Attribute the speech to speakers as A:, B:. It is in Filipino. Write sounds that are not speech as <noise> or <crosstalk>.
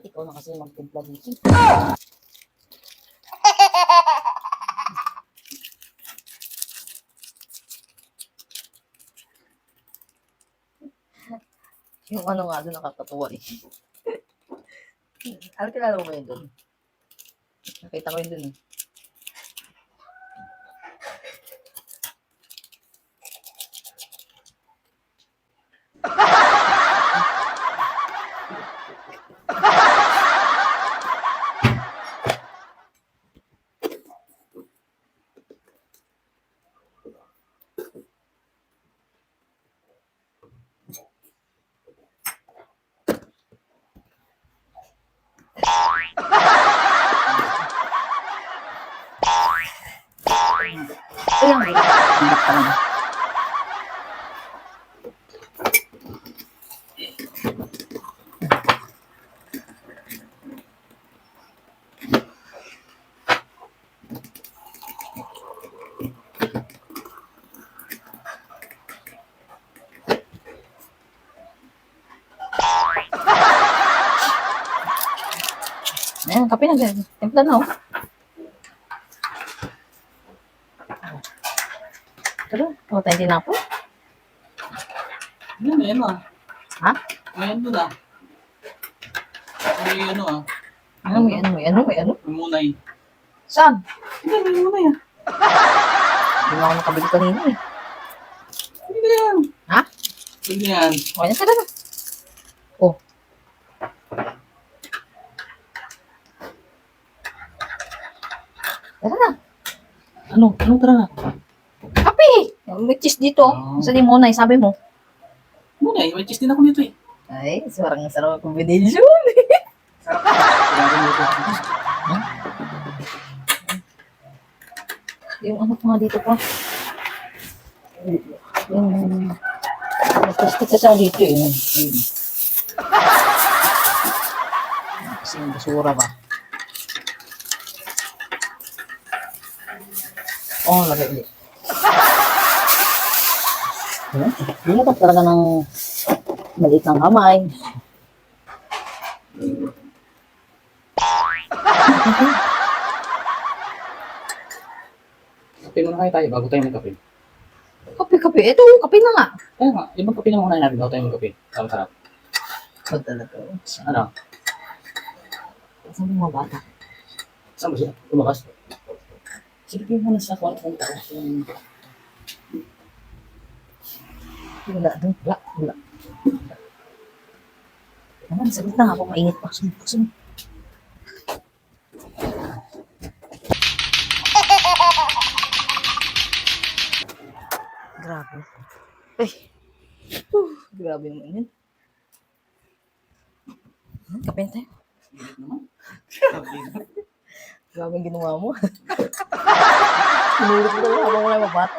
A: Dapat ikaw na kasi magtimpla dito. Yung ano nga doon nakakatuwa eh. Ano kilala mo ba yun doon? Nakita ko yun doon eh. Kaya ka lang. Ayan, kape na dyan. Timpla na, oh. Ako tayo din ako.
B: Yan, yan ah.
A: Ha?
B: Ngayon doon ah. May ano ah.
A: Ano, may ano, may ano, may ano?
B: May munay.
A: Saan?
B: Hindi, may munay ah.
A: Hindi na ako nakabili kanina eh.
B: Hindi yan.
A: Ha?
B: Hindi yan.
A: Okay na, tara na. Oh. Tara na.
B: Ano? Ano tara na?
A: May cheese dito.
B: Oh.
A: Sa limonay, sabi mo.
B: Munay, may cheese din ako dito eh.
A: Ay, parang sarap combination.
B: Sarap ka. Mo ito.
A: Yung ano pa dito pa. Yung... Nagpastik sa dito eh. Kasi yung basura ba? Oh, lagay ulit. Na talaga ng maliit ng kamay.
B: Kape muna kayo tayo bago tayo magkape.
A: Kape, kape. Ito, kape na nga.
B: Kaya nga, ibang kape na muna natin bago tayo magkape. Sarap sarap.
A: Oh, talaga.
B: Ano?
A: Saan yung mga bata?
B: Saan ba siya? Lumakas? Silipin mo na sa kwarto ng tao.
A: Wala doon. Wala. Wala. Naman, sagot na ako. Mainit pa. Sunod, sunod. Grabe. Ay. Uh, grabe naman yun. Na tayo. Grabe ginawa mo. <laughs> Sinulit ko lang habang wala mabata.